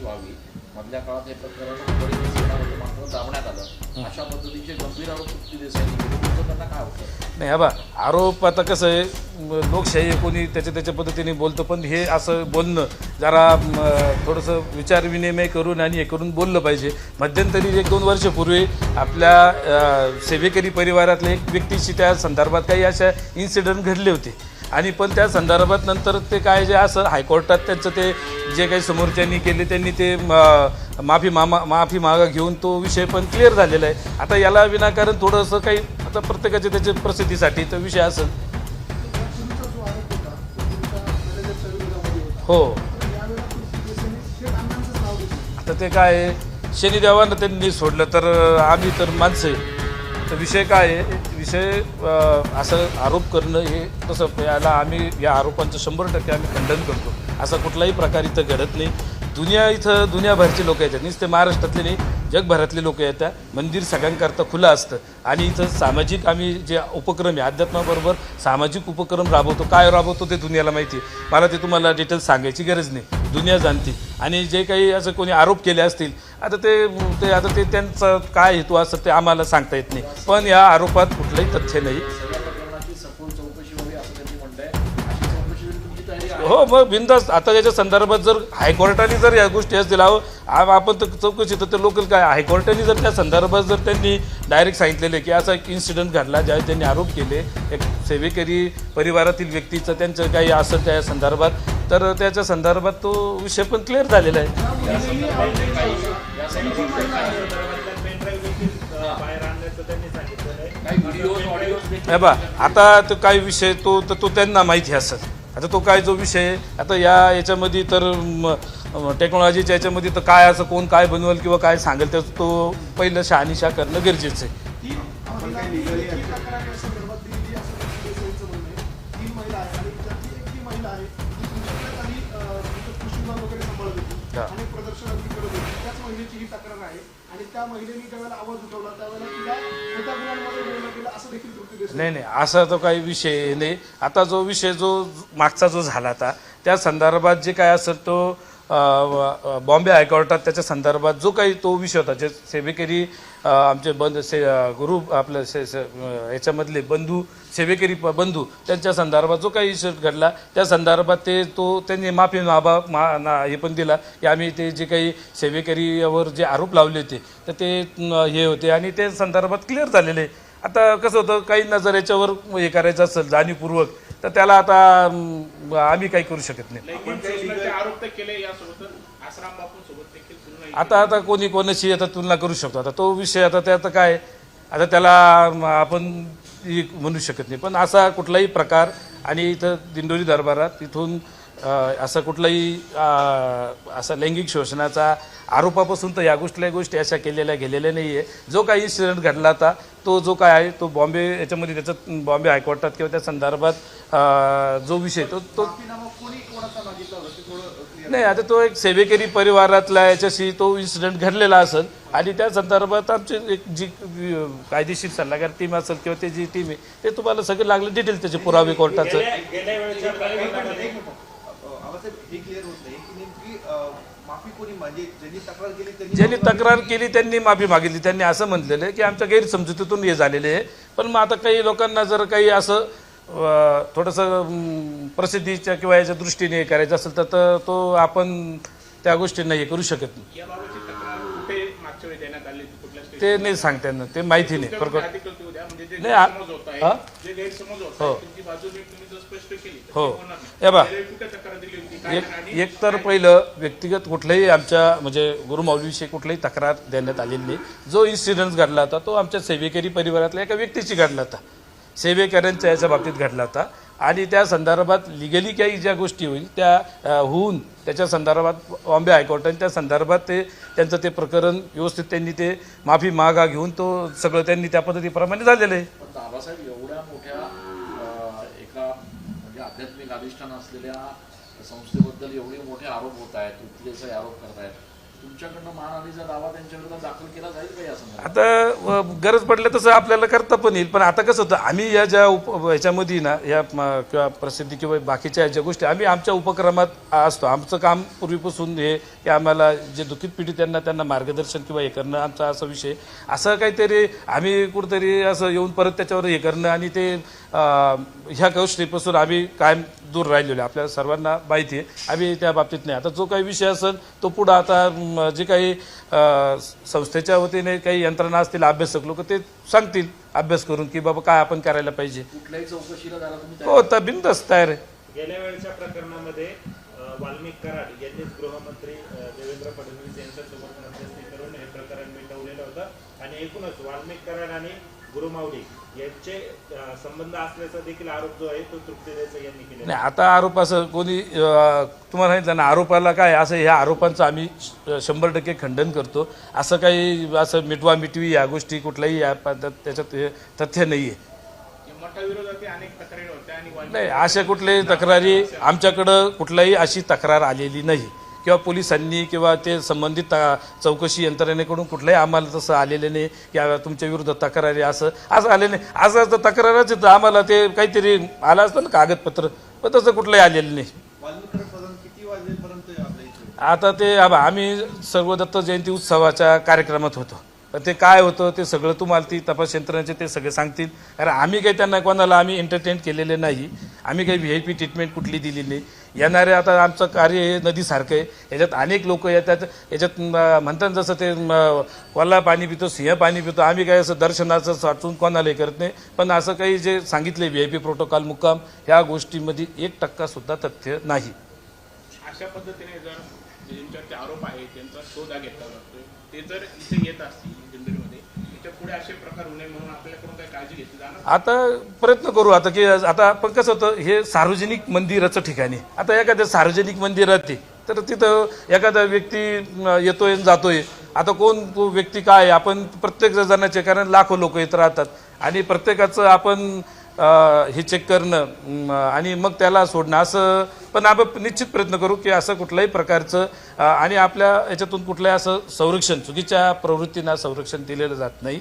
करावी मधल्या काळात हे प्रकरण मात्र दाबण्यात आलं. अशा पद्धतीचे गंभीर आरोप तृप्ती तुमचं त्यांना काय होतं? नाही बा आरोप आता कसं आहे लोकशाही कोणी त्याच्या त्याच्या पद्धतीने बोलतं पण हे असं बोलणं जरा थोडंसं विचारविनिमय करून आणि हे करून बोललं पाहिजे. मध्यंतरी एक दोन वर्षापूर्वी आपल्या सेवेकरी परिवारातल्या एक व्यक्तीशी त्या संदर्भात काही अशा इन्सिडेंट घडले होते. आणि पण त्या संदर्भात नंतर ते काय जे असं हायकोर्टात त्यांचं ते जे काही समोरच्यांनी केले त्यांनी ते माफी मामा माफी मागा घेऊन तो विषय पण क्लिअर झालेला आहे. आता याला विनाकारण थोडंसं काही आता प्रत्येकाच्या त्याच्या प्रसिद्धीसाठी तो विषय असेल. हो. तर आता ते काय आहे, शनिदेवानं त्यांनी सोडलं तर आम्ही तर माणसं आहे. तर विषय काय आहे? विषय असं आरोप करणं हे तसं याला आम्ही या आरोपांचं शंभर टक्के आम्ही खंडन करतो. असा कुठलाही प्रकार इथं घडत नाही. दुनिया इथं दुनियाभरचे लोक येतात. नुसते महाराष्ट्रातले नाही जगभरातले लोक येतात. मंदिर सगळ्यांकरता खुलं असतं. आणि इथं सामाजिक आम्ही जे उपक्रम आहे अध्यात्माबरोबर सामाजिक उपक्रम राबवतो. काय राबवतो ते दुनियाला माहिती आहे. मला ते तुम्हाला डिटेल्स सांगायची गरज नाही. दुनिया जाणते. आणि जे काही असं कोणी आरोप केले असतील आता ते ते आता ते त्यांचा काय हेतू असं ते आम्हाला सांगता येत नाही. पण या आरोपात कुठलंही तथ्य नाही. हो मग बिंदास आता याच्या संदर्भात जर हायकोर्टाने जर या गोष्टी असतील अहो आ- आपण तर चौकशी तर ते लोकल काय हायकोर्टाने जर त्या संदर्भात जर त्यांनी डायरेक्ट सांगितलेले की असा एक इन्सिडंट घडला ज्यावेळी त्यांनी आरोप केले एक सेवेकरी परिवारातील व्यक्तीचं त्यांचं काही असं त्या संदर्भात तर त्याच्या संदर्भात तो विषय पण क्लिअर झालेला आहे. बा आता तो काय विषय तो तर तो त्यांना माहिती असेल आता तो काय जो विषय आता या याच्यामध्ये तर टेक्नॉलॉजीच्या याच्यामध्ये तर काय असं कोण काय बनवेल किंवा काय सांगेल तर तो पहिलं शहानिशा करणं गरजेचं आहे. वगैरे सांभाळत होती. हा. अनेक प्रदर्शनाची करत होती. त्याच महिलेची ही तक्रार आहे. आणि त्या महिलेने आवाज उठवला त्यावेळेला तिला गेलं असं देखील तृप्ती देसाई नाही नाही. असा तो काही विषय नाही. आता जो विषय जो मागचा जो झाला आता त्या संदर्भात जे काय असेल तो बॉम्बे हायकोर्टात त्याच्या संदर्भात जो काही तो विषय होता जे सेवेकरी आमचे बंद से गुरु आपलं से याच्यामधले बंधू सेवेकरी प- बंधू त्यांच्या संदर्भात जो काही विषय घडला त्या संदर्भात ते तो त्यांनी माफी माबा मा ना हे पण दिला की आम्ही ते जे काही सेवेकरीवर जे आरोप लावले होते तर ते हे होते आणि ते संदर्भात क्लिअर झालेले आहे. आता कसं होतं काही नजर याच्यावर हे करायचं असेल जाणीवपूर्वक तर त्याला आता आम्ही काही करू शकत नाही. आपण शोषणाचे आरोप तर केले यासोबतच आश्रम बापूं सोबत देखील तुलना आता आता कोणी कोणाशी आता तुलना करू शकतो. आता तो विषय आता ते आता काय आता त्याला आपण म्हणू शकत नाही. पण असा कुठलाही प्रकार आणि इथं दिंडोरी दरबारात तिथून असा कुठलाही असा लैंगिक शोषणाचा आरोपापासून तर या गोष्टीला गोष्टी अशा केलेल्या गेलेल्या नाही आहे जो काही इन्सिडेंट घडला होता तो जो काय आहे तो बॉम्बे याच्यामध्ये त्याचं बॉम्बे हायकोर्टात किंवा त्या संदर्भात जो विषय तो तो नाही आता तो एक सेवेकरी परिवारातला याच्याशी तो इन्सिडेंट घडलेला असेल आणि त्या संदर्भात आमची एक जी कायदेशीर सल्लागार टीम असेल किंवा ते जी टीम आहे ते तुम्हाला सगळं लागलं डिटेल त्याचे पुरावे कोर्टाचं. आबासाहेब हे क्लिअर होत नाही. की नेमकी माफी कोणी म्हणजे ज्यांनी तक्रार केली त्यांनी ज्यांनी तक्रार केली त्यांनी माफी मागितली. त्यांनी असं म्हटलेलं आहे की आमच्या गैरसमजुतीतून हे झालेले आहे. पण मग आता काही लोकांना जर काही असं थोडंसं प्रसिद्धीच्या किंवा याच्या दृष्टीने हे करायचं असेल तर तर तो आपण त्या गोष्टींना हे करू शकत नाही. कुठल्या ते नाही सांगता येणार ते माहिती नाही. द्या म्हणजे नाही, आ- हा? हो. हो. हे बा. एक आणि एक तर पहिलं व्यक्तिगत कुठल्याही आमच्या म्हणजे गुरुमाऊलीविषयी कुठलाही तक्रार देण्यात आलेली नाही. जो इन्सिडेंट घडला होता तो आमच्या सेवेकरी परिवारातल्या एका व्यक्तीची घडला होता. सेवेकऱ्यांच्या याच्या बाबतीत घडला होता. आणि त्या संदर्भात लिगली काही ज्या गोष्टी होईल त्या होऊन त्याच्या संदर्भात बॉम्बे हायकोर्टाने त्या संदर्भात ते त्यांचं ते प्रकरण व्यवस्थित त्यांनी ते माफी मागा घेऊन तो सगळं त्यांनी त्या पद्धतीप्रमाणे झालेलं आहे. बाबासाहेब एवढ्या मोठ्या एका म्हणजे आध्यात्मिक अधिष्ठान असलेल्या संस्थेबद्दल एवढे मोठे आरोप होत आहेत आरोप करत आहेत आता गरज पडल्या तसं आपल्याला करता पण येईल. पण आता कसं होतं आम्ही या ज्या उप ह्याच्यामध्ये ना या किंवा प्रसिद्धी किंवा बाकीच्या ज्या गोष्टी आम्ही आमच्या उपक्रमात असतो. आमचं काम पूर्वीपासून हे की आम्हाला जे दुःखित पिढी त्यांना त्यांना मार्गदर्शन किंवा हे करणं आमचा असा विषय. असं काहीतरी आम्ही कुठंतरी असं येऊन परत त्याच्यावर हे करणं आणि ते ह्या गोष्टीपासून आम्ही कायम दूर राहिलेलो आहे. आपल्या सर्वांना माहिती आहे. आम्ही त्या बाबतीत नाही. आता जो काही विषय असेल तो पुढं आता जे काही संस्थेच्या वतीने काही यंत्रणा असतील अभ्यासक लोक ते सांगतील अभ्यास करून की बाबा काय आपण करायला पाहिजे. कुठल्याही चौकशीला हो तर बिंदस तयार आहे. गेल्या वेळच्या प्रकरणामध्ये वाल्मिक कराड यांनीच गृहमंत्री देवेंद्र फडणवीस यांच्यासोबत मध्यस्थी करून हे प्रकरण मिटवलेलं होतं. आणि एकूणच वाल्मिक कराड आणि यांचे संबंध असल्याचा देखील आरोप जो आहे तो तृप्ती यांनी केलेला नाही आता आरोप असं कोणी तुम्हाला सांगितलं ना आरोपाला काय असं ह्या आरोपांचं आम्ही श- शंभर टक्के खंडन करतो. असं काही असं मिटवा मिटवी या गोष्टी कुठल्याही या पद्धत त्याच्यात हे तथ्य नाही आहे मठाविरोधात अनेक तक्रारी होत्या आणि वाल्मिक नाही अशा कुठल्याही तक्रारी आमच्याकडं कुठल्याही अशी तक्रार आलेली नाही. किंवा पोलिसांनी किंवा ते संबंधित ता- चौकशी यंत्रणेकडून कुठलंही आम्हाला तसं आलेलं नाही की तुमच्या विरुद्ध तक्रारी असं असं आलेलं नाही. असं असं तक्रारच येतं. आम्हाला ते काहीतरी आलं असतं ना कागदपत्र. पण तसं कुठलंही आलेलं नाही. आता ते आम्ही सर्व दत्त जयंती उत्सवाच्या कार्यक्रमात होतो. ते काय होतं ते सगळं तुम्हाला ती तपास यंत्रणेचे ते सगळे सांगतील. कारण आम्ही काही त्यांना कोणाला आम्ही एंटरटेन केलेले नाही. आम्ही काही व्ही आय पी ट्रीटमेंट कुठली दिली नाही. येणारे आता आमचं कार्य हे नदीसारखं आहे. याच्यात अनेक लोक येतात. याच्यात म्हणतात जसं ते कोल्हा पाणी पितो सिंह पाणी पितो. आम्ही काय असं दर्शनाचं साठून कोणालाही करत नाही. पण असं काही जे सांगितले व्ही आय पी प्रोटोकॉल मुक्काम ह्या गोष्टीमध्ये एक टक्का सुद्धा तथ्य नाही. अशा पद्धतीने जर आरोप आहे त्यांचा शोधा घेतला जातो ते जर इथे येत असतील पुढे असे प्रकार होऊ नये म्हणून आपल्याकडून काळजी घेतली जाणार आता प्रयत्न करू आता की आता पण कसं होतं हे सार्वजनिक मंदिराचं ठिकाणी आता एखाद्या सार्वजनिक मंदिरात आहे तर तिथं एखादा व्यक्ती येतोय आणि जातोय. आता कोण तो व्यक्ती काय आहे? आपण प्रत्येक जणाचे कारण लाखो लोक येत राहतात. आणि प्रत्येकाचं आपण हे चेक करणं आणि मग त्याला सोडणं असं पण आपण निश्चित प्रयत्न करू की असं कुठल्याही प्रकारचं आणि आपल्या याच्यातून कुठल्याही असं संरक्षण चुकीच्या प्रवृत्तींना संरक्षण दिलेलं जात नाही.